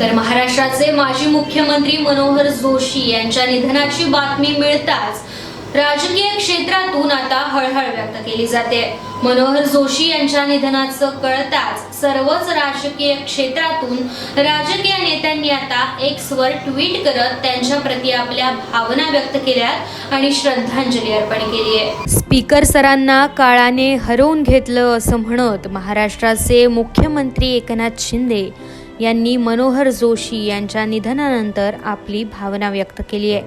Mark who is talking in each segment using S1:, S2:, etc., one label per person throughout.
S1: तर महाराष्ट्राचे माजी मुख्यमंत्री मनोहर जोशी यांच्या निधनाची बातमी मिळताच राजकीय क्षेत्रातून आता हळहळ व्यक्त केली जाते. मनोहर जोशी यांच्या निधनाचं कळताच सर्वच राजकीय क्षेत्रातून राजकीय नेत्यांनी आता एक्सवर ट्विट करत त्यांच्या प्रती आपल्या भावना व्यक्त केल्यात आणि श्रद्धांजली अर्पण केली आहे. स्पीकर सरांना काळाने हरवून घेतलं असं म्हणत महाराष्ट्राचे मुख्यमंत्री एकनाथ शिंदे यांनी मनोहर जोशी यांच्या निधनानंतर आपली भावना व्यक्त केली आहे.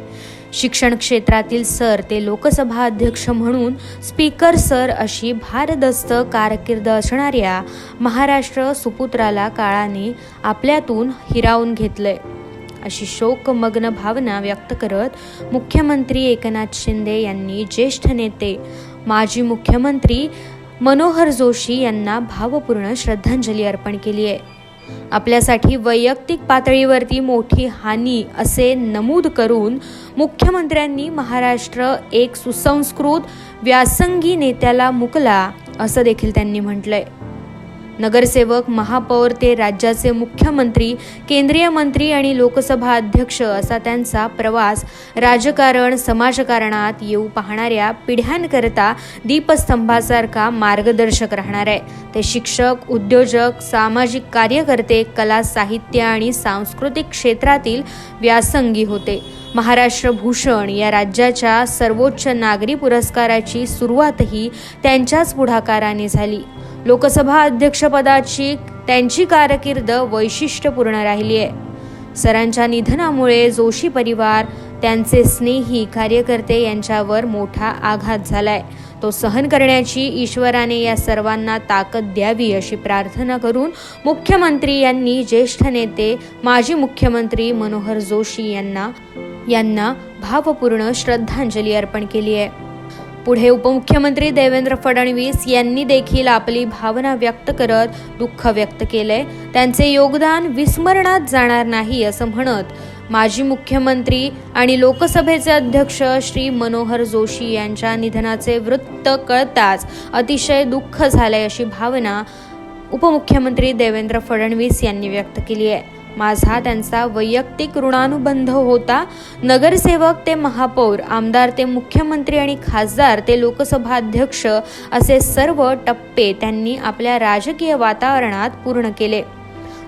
S1: शिक्षण क्षेत्रातील सर ते लोकसभा अध्यक्ष म्हणून स्पीकर सर अशी भारदस्त कारकीर्द असणाऱ्या महाराष्ट्र सुपुत्राला काळाने आपल्यातून हिरावून घेतलंय. अशी शोकमग्न भावना व्यक्त करत मुख्यमंत्री एकनाथ शिंदे यांनी ज्येष्ठ नेते माजी मुख्यमंत्री मनोहर जोशी यांना भावपूर्ण श्रद्धांजली अर्पण केली आहे. आपल्यासाठी वैयक्तिक पातळीवरती मोठी हानी असे नमूद करून मुख्यमंत्र्यांनी महाराष्ट्र एक सुसंस्कृत व्यासंगी नेत्याला मुकला असं देखील त्यांनी म्हटलंय. नगरसेवक महापौर ते राज्याचे मुख्यमंत्री केंद्रीय मंत्री आणि लोकसभा अध्यक्ष असा त्यांचा प्रवास राजकारण समाजकारणात येऊ पाहणाऱ्या पिढ्यांकरता दीपस्तंभासारखा मार्गदर्शक राहणार आहे. ते शिक्षक उद्योजक सामाजिक कार्यकर्ते कला साहित्य आणि सांस्कृतिक क्षेत्रातील व्यासंगी होते. महाराष्ट्र भूषण या राज्याच्या सर्वोच्च नागरी पुरस्काराची सुरुवातही त्यांच्याच पुढाकाराने झाली. लोकसभा अध्यक्षपदाची त्यांची कारकीर्द वैशिष्ट्यपूर्ण राहिली आहे. सरांच्या निधनामुळे जोशी परिवार त्यांचे स्नेही कार्यकर्ते यांच्यावर मोठा आघात झालाय. तो सहन करण्याची ईश्वराने या सर्वांना ताकद द्यावी अशी प्रार्थना करून मुख्यमंत्री यांनी ज्येष्ठ नेते माजी मुख्यमंत्री मनोहर जोशी यांना यांना भावपूर्ण श्रद्धांजली अर्पण केली आहे. पुढे उपमुख्यमंत्री देवेंद्र फडणवीस यांनी देखील आपली भावना व्यक्त करत दुःख व्यक्त केलंय. त्यांचे योगदान विस्मरणात जाणार नाही असं म्हणत माजी मुख्यमंत्री आणि लोकसभेचे अध्यक्ष श्री मनोहर जोशी यांच्या निधनाचे वृत्त कळताच अतिशय दुःख झालंय अशी भावना उपमुख्यमंत्री देवेंद्र फडणवीस यांनी व्यक्त केली आहे. माझा त्यांचा वैयक्तिक ऋणानुबंध होता. नगरसेवक ते महापौर आमदार ते मुख्यमंत्री आणि खासदार ते लोकसभा अध्यक्ष असे सर्व टप्पे त्यांनी आपल्या राजकीय वातावरणात पूर्ण केले.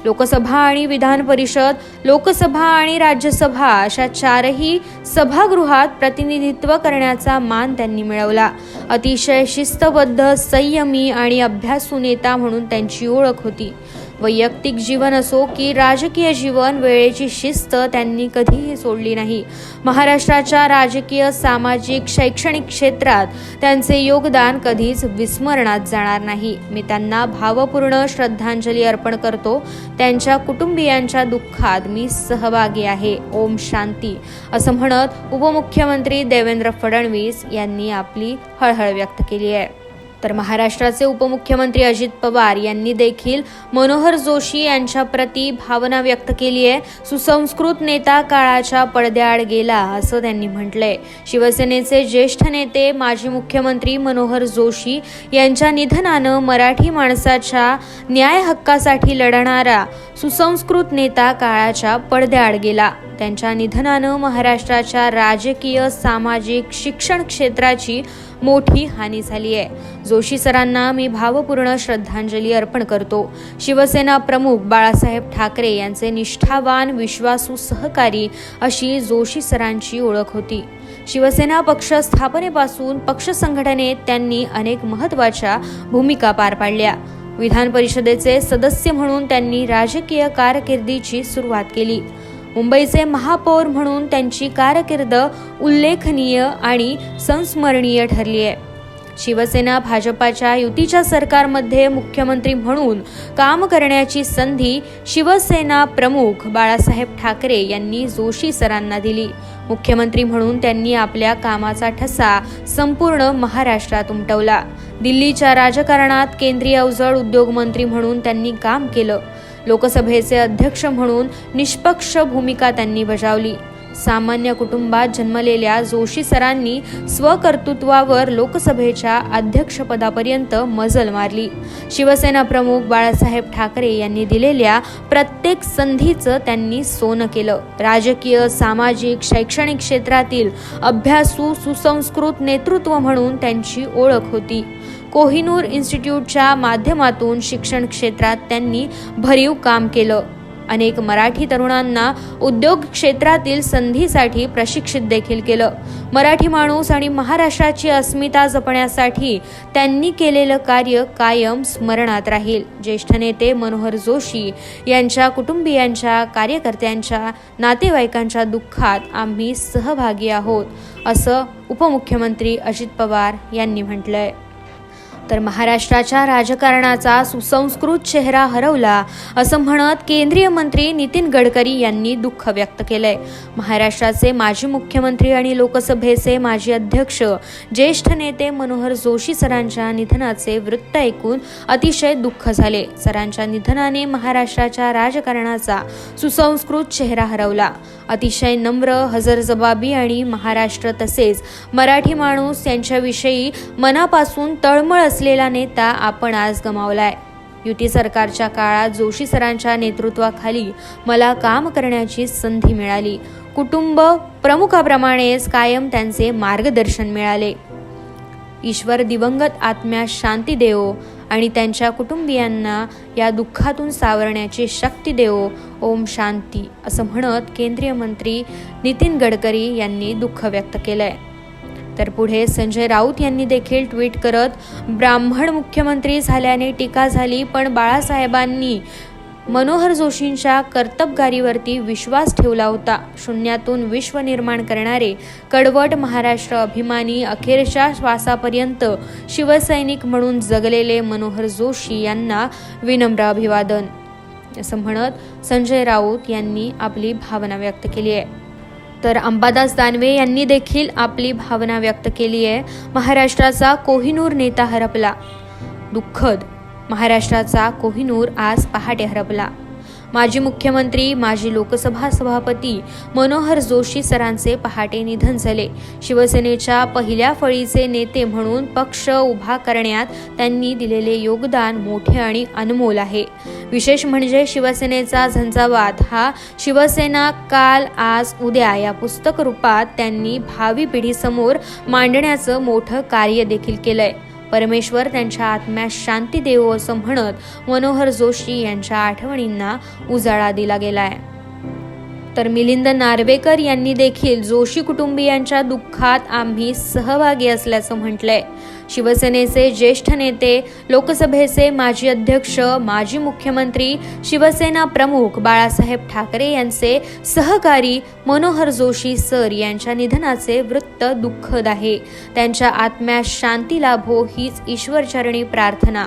S1: लोकसभा आणि विधान परिषद लोकसभा आणि राज्यसभा अशा चारही सभागृहात प्रतिनिधित्व करण्याचा मान त्यांनी मिळवला. अतिशय शिस्तबद्ध संयमी आणि अभ्यासू नेता म्हणून त्यांची ओळख होती. वैयक्तिक जीवन असो की राजकीय जीवन वेळेची शिस्त त्यांनी कधीही सोडली नाही. महाराष्ट्राच्या राजकीय सामाजिक शैक्षणिक क्षेत्रात त्यांचे योगदान कधीच विस्मरणात जाणार नाही. मी त्यांना भावपूर्ण श्रद्धांजली अर्पण करतो. त्यांच्या कुटुंबियांच्या दुःखात मी सहभागी आहे. ओम शांती. असं म्हणत उपमुख्यमंत्री देवेंद्र फडणवीस यांनी आपली हळहळ व्यक्त केली आहे. तर महाराष्ट्राचे उपमुख्यमंत्री अजित पवार यांनी देखील मनोहर जोशी यांच्या प्रती भावना व्यक्त केली आहे. सुसंस्कृत नेता काळाच्या पडद्याआड गेला असं त्यांनी म्हटलंय. शिवसेनेचे ज्येष्ठ नेते माजी मुख्यमंत्री मनोहर जोशी यांच्या निधनानं मराठी माणसाच्या न्याय हक्कासाठी लढणारा सुसंस्कृत नेता काळाच्या पडद्याआड गेला. त्यांच्या निधनानं महाराष्ट्राच्या राजकीय सामाजिक शिक्षण क्षेत्राची मोठी हानी झाली आहे. जोशी सरांना मी भावपूर्ण श्रद्धांजली अर्पण करतो. शिवसेना प्रमुख बाळासाहेब ठाकरे यांचे निष्ठावान विश्वासू सहकारी अशी जोशी सरांची ओळख होती. शिवसेना पक्ष स्थापनेपासून पक्ष संघटनेत त्यांनी अनेक महत्त्वाच्या भूमिका पार पाडल्या. विधान परिषदेचे सदस्य म्हणून त्यांनी राजकीय कारकिर्दीची सुरुवात केली. मुंबईचे महापौर म्हणून त्यांची कारकीर्द उल्लेखनीय आणि संस्मरणीय ठरली आहे शिवसेना भाजपाच्या युतीच्या सरकारमध्ये मुख्यमंत्री म्हणून काम करण्याची संधी शिवसेना प्रमुख बाळासाहेब ठाकरे यांनी जोशी सरांना दिली. मुख्यमंत्री म्हणून त्यांनी आपल्या कामाचा ठसा संपूर्ण महाराष्ट्रात उमटवला. दिल्लीच्या राजकारणात केंद्रीय अवजड उद्योग मंत्री म्हणून त्यांनी काम केलं. लोकसभेचे अध्यक्ष म्हणून निष्पक्ष भूमिका त्यांनी बजावली.
S2: सामान्य कुटुंबात जन्मलेल्या जोशी सरांनी स्वकर्तृत्वावर लोकसभेच्या अध्यक्षपदापर्यंत मजल मारली. शिवसेना प्रमुख बाळासाहेब ठाकरे यांनी दिलेल्या प्रत्येक संधीचं त्यांनी सोनं केलं. राजकीय सामाजिक शैक्षणिक क्षेत्रातील अभ्यासू सुसंस्कृत नेतृत्व म्हणून त्यांची ओळख होती. कोहिनूर इन्स्टिट्यूटच्या माध्यमातून शिक्षण क्षेत्रात त्यांनी भरीव काम केलं. अनेक मराठी तरुणांना उद्योग क्षेत्रातील संधीसाठी प्रशिक्षित देखील केलं. मराठी माणूस आणि महाराष्ट्राची अस्मिता जपण्यासाठी त्यांनी केलेलं कार्य कायम स्मरणात राहील. ज्येष्ठ नेते मनोहर जोशी यांच्या कुटुंबियांच्या कार्यकर्त्यांच्या नातेवाईकांच्या दुःखात आम्ही सहभागी आहोत असं उपमुख्यमंत्री अजित पवार यांनी म्हटलंय. तर महाराष्ट्राच्या राजकारणाचा सुसंस्कृत चेहरा हरवला असं म्हणत केंद्रीय मंत्री नितीन गडकरी यांनी दुःख व्यक्त केलंय. महाराष्ट्राचे माजी मुख्यमंत्री आणि लोकसभेचे माजी अध्यक्ष ज्येष्ठ नेते मनोहर जोशी सरांच्या निधनाचे वृत्त ऐकून अतिशय दुःख झाले. सरांच्या निधनाने महाराष्ट्राच्या राजकारणाचा सुसंस्कृत चेहरा हरवला. अतिशय नम्र हजरजबाबी आणि महाराष्ट्र तसेच मराठी माणूस यांच्याविषयी मनापासून तळमळ असलेला नेता आपण आज गमावलाय. युती सरकारच्या काळात जोशी सरांच्या नेतृत्वाखाली मला काम करण्याची संधी मिळाली. कुटुंब प्रमुखाप्रमाणेच कायम त्यांचे मार्गदर्शन मिळाले. ईश्वर दिवंगत आत्म्या शांती देवो आणि त्यांच्या कुटुंबियांना या दुःखातून सावरण्याची शक्ती देवो. ओम शांती असं म्हणत केंद्रीय मंत्री नितीन गडकरी यांनी दुःख व्यक्त केलंय. तर पुढे संजय राऊत यांनी देखील ट्विट करत ब्राह्मण मुख्यमंत्री झाल्याने टीका झाली पण बाळासाहेबांनी मनोहर जोशींच्या कर्तबगारीवरती विश्वास ठेवला होता. शून्यातून विश्व निर्माण करणारे कडवट महाराष्ट्र अभिमानी अखेरच्या श्वासापर्यंत शिवसैनिक म्हणून जगलेले मनोहर जोशी यांना विनम्र अभिवादन. असं म्हणत संजय राऊत यांनी आपली भावना व्यक्त केली आहे. तर अंबादास दानवे यांनी देखील आपली भावना व्यक्त केली आहे. महाराष्ट्राचा कोहिनूर नेता हरपला. दुःखद. महाराष्ट्राचा कोहिनूर आज पहाटे हरपला. माजी मुख्यमंत्री माजी लोकसभा सभापती मनोहर जोशी सरांचे पहाटे निधन झाले. शिवसेनेच्या पहिल्या फळीचे नेते म्हणून पक्ष उभा करण्यात त्यांनी दिलेले योगदान मोठे आणि अनमोल आहे. विशेष म्हणजे शिवसेनेचा झंझावात हा शिवसेना काल आज उद्या या पुस्तक रूपात त्यांनी भावी पिढीसमोर मांडण्याचं मोठं कार्य देखील केलंय. परमेश्वर त्यांच्या आत्म्यास शांती देवो असं म्हणत मनोहर जोशी यांच्या आठवणींना उजाळा दिला गेलाय. तर मिलिंद नार्वेकर यांनी देखील जोशी कुटुंबियांच्या दुःखात आम्ही सहभागी असल्याचं म्हटलंय. शिवसेनेचे ज्येष्ठ नेते लोकसभेचे माजी अध्यक्ष माजी मुख्यमंत्री शिवसेना प्रमुख बाळासाहेब ठाकरे यांचे सहकारी मनोहर जोशी सर यांच्या निधनाचे वृत्त दुःखद आहे. त्यांच्या आत्म्यास शांती लाभो हीच ईश्वरचरणी प्रार्थना.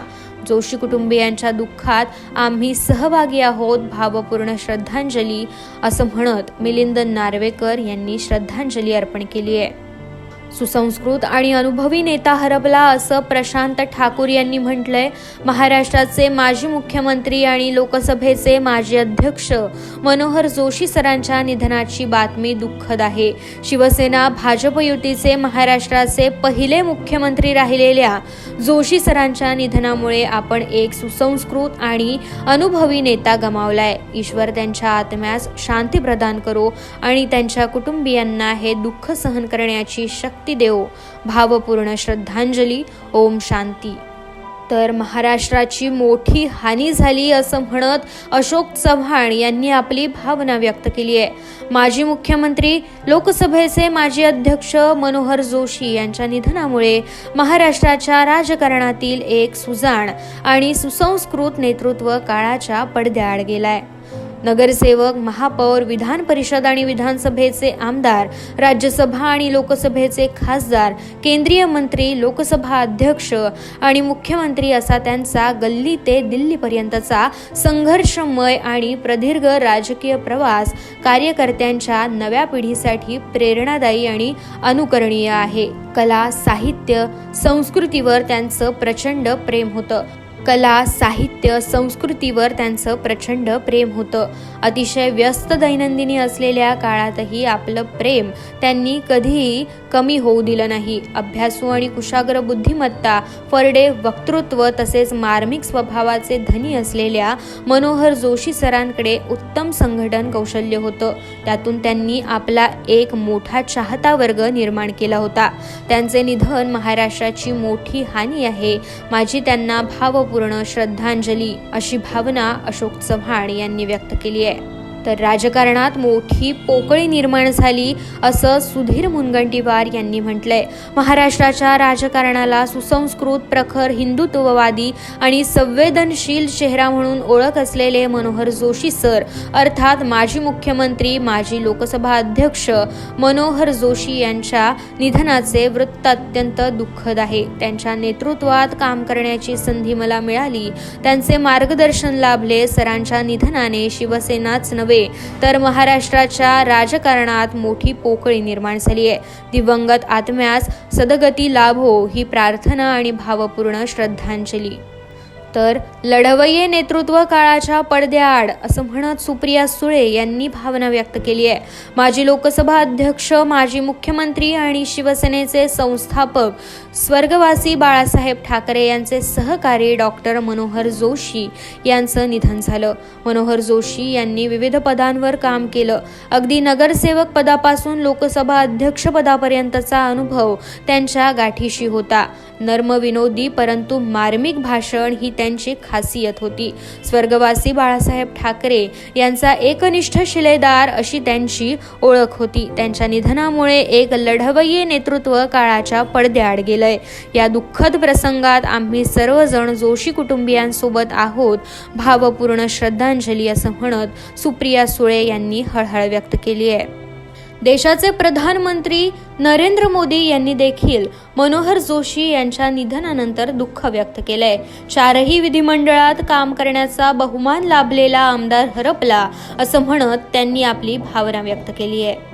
S2: जोशी कुटुंबियांच्या दुःखात आम्ही सहभागी आहोत भावपूर्ण श्रद्धांजली असं म्हणत मिलिंद नार्वेकर यांनी श्रद्धांजली अर्पण केली आहे. सुसंस्कृत आणि अनुभवी नेता हरपला असं प्रशांत ठाकूर यांनी म्हटलंय. महाराष्ट्राचे माजी मुख्यमंत्री आणि लोकसभेचे माजी अध्यक्ष मनोहर जोशी सरांच्या निधनाची बातमी दुःखद आहे. शिवसेना भाजप युतीचे महाराष्ट्राचे पहिले मुख्यमंत्री राहिलेल्या जोशी सरांच्या निधनामुळे आपण एक सुसंस्कृत आणि अनुभवी नेता गमावलाय. ईश्वर त्यांच्या आत्म्यास शांती प्रदान करो आणि त्यांच्या कुटुंबियांना हे दुःख सहन करण्याची शक्ती देवो. भावपूर्ण श्रद्धांजली. ओम शांती. तर महाराष्ट्राची मोठी हानी झाली असं म्हणत अशोक चव्हाण यांनी आपली भावना व्यक्त केली आहे. माजी मुख्यमंत्री लोकसभेचे माजी अध्यक्ष मनोहर जोशी यांच्या निधनामुळे महाराष्ट्राच्या राजकारणातील एक सुजाण आणि सुसंस्कृत नेतृत्व काळाच्या पडद्याआड गेलाय. नगरसेवक महापौर विधान परिषद आणि विधानसभेचे आमदार राज्यसभा आणि लोकसभेचे खासदार केंद्रीय मंत्री लोकसभा अध्यक्ष आणि मुख्यमंत्री असा त्यांचा गल्ली ते दिल्लीपर्यंतचा संघर्षमय आणि प्रदीर्घ राजकीय प्रवास कार्यकर्त्यांच्या नव्या पिढीसाठी प्रेरणादायी आणि अनुकरणीय आहे. कला साहित्य संस्कृतीवर त्यांचं प्रचंड प्रेम होतं. कला साहित्य संस्कृतीवर त्यांचं प्रचंड प्रेम होतं. अतिशय व्यस्त दैनंदिनी असलेल्या काळातही आपलं प्रेम त्यांनी कधीही कमी होऊ दिलं नाही. अभ्यासू आणि कुशाग्र बुद्धिमत्ता फरडे वक्तृत्व तसेच मार्मिक स्वभावाचे धनी असलेल्या मनोहर जोशी सरांकडे उत्तम संघटन कौशल्य होतं. त्यातून त्यांनी आपला एक मोठा चाहता वर्ग निर्माण केला होता. त्यांचे निधन महाराष्ट्राची मोठी हानी आहे. माझी त्यांना भाव भावपूर्ण श्रद्धांजली अशी भावना अशोक चव्हाण यांनी व्यक्त केली आहे. तर राजकारणात मोठी पोकळी निर्माण झाली असं सुधीर मुनगंटीवार यांनी म्हटलंय. महाराष्ट्राच्या राजकारणाला सुसंस्कृत प्रखर हिंदुत्ववादी आणि संवेदनशील चेहरा म्हणून ओळख असलेले मनोहर जोशी सर अर्थात माजी मुख्यमंत्री माजी लोकसभा अध्यक्ष मनोहर जोशी यांच्या निधनाचे वृत्त अत्यंत दुःखद आहे. त्यांच्या नेतृत्वात काम करण्याची संधी मला मिळाली. त्यांचे मार्गदर्शन लाभले सरांच्या निधनाने शिवसेनाच नव्हे तर महाराष्ट्राच्या राजकारणात मोठी पोकळी निर्माण झाली आहे. दिवंगत आत्म्यास सदगती लाभो ही प्रार्थना आणि भावपूर्ण श्रद्धांजली. तर लढवय्ये नेतृत्व काळाच्या पडद्याआड असं म्हणत सुप्रिया सुळे यांनी भावना व्यक्त केली आहे. माजी लोकसभा अध्यक्ष माजी मुख्यमंत्री आणि शिवसेनेचे संस्थापक स्वर्गवासी बाळासाहेब ठाकरे यांचे सहकारी डॉक्टर मनोहर जोशी यांचं निधन झालं. मनोहर जोशी यांनी विविध पदांवर काम केलं. अगदी नगरसेवक पदापासून लोकसभा अध्यक्षपदापर्यंतचा अनुभव त्यांच्या गाठीशी होता. नर्मविनोदी परंतु मार्मिक भाषण ही त्यांची खासियत होती. स्वर्गवासी बाळासाहेब ठाकरे यांचा एकनिष्ठ शिलेदार अशी त्यांची ओळख होती. त्यांच्या निधनामुळे एक लढवय्ये नेतृत्व काळाच्या पडद्याआड गेलंय. या दुःखद प्रसंगात आम्ही सर्वजण जोशी कुटुंबियांसोबत आहोत भावपूर्ण श्रद्धांजली असं म्हणत सुप्रिया सुळे यांनी हळहळ व्यक्त केली आहे. देशाचे प्रधानमंत्री नरेंद्र मोदी यांनी देखील मनोहर जोशी यांच्या निधनानंतर दुःख व्यक्त केलंय. चारही विधिमंडळात काम करण्याचा बहुमान लाभलेला आमदार हरपला असं म्हणत त्यांनी आपली भावना व्यक्त केली आहे.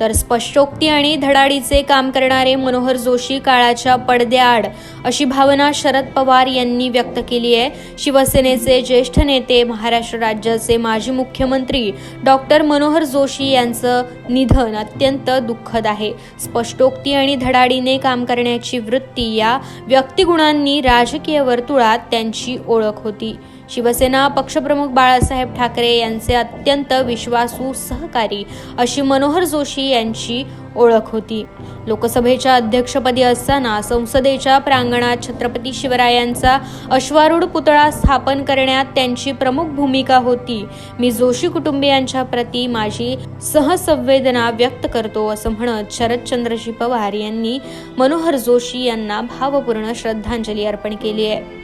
S2: तर स्पष्टोक्ती आणि धडाडीचे काम करणारे मनोहर जोशी काळाच्या पडद्याआड अशी भावना शरद पवार यांनी व्यक्त केली आहे. शिवसेनेचे ज्येष्ठ नेते महाराष्ट्र राज्याचे माजी मुख्यमंत्री डॉक्टर मनोहर जोशी यांचं निधन अत्यंत दुःखद आहे. स्पष्टोक्ती आणि धडाडीने काम करण्याची वृत्ती या व्यक्तिगुणांनी राजकीय वर्तुळात त्यांची ओळख होती. शिवसेना पक्षप्रमुख बाळासाहेब ठाकरे यांचे अत्यंत विश्वासू सहकारी अशी मनोहर जोशी यांची ओळख होती. लोकसभेच्या अध्यक्षपदी असताना संसदेच्या प्रांगणात छत्रपती शिवरायांचा अश्वारूढ पुतळा स्थापन करण्यात त्यांची प्रमुख भूमिका होती. मी जोशी कुटुंबियांच्या प्रती माझी सहसंवेदना व्यक्त करतो असं म्हणत शरदचंद्रजी पवार यांनी मनोहर जोशी यांना भावपूर्ण श्रद्धांजली अर्पण केली आहे.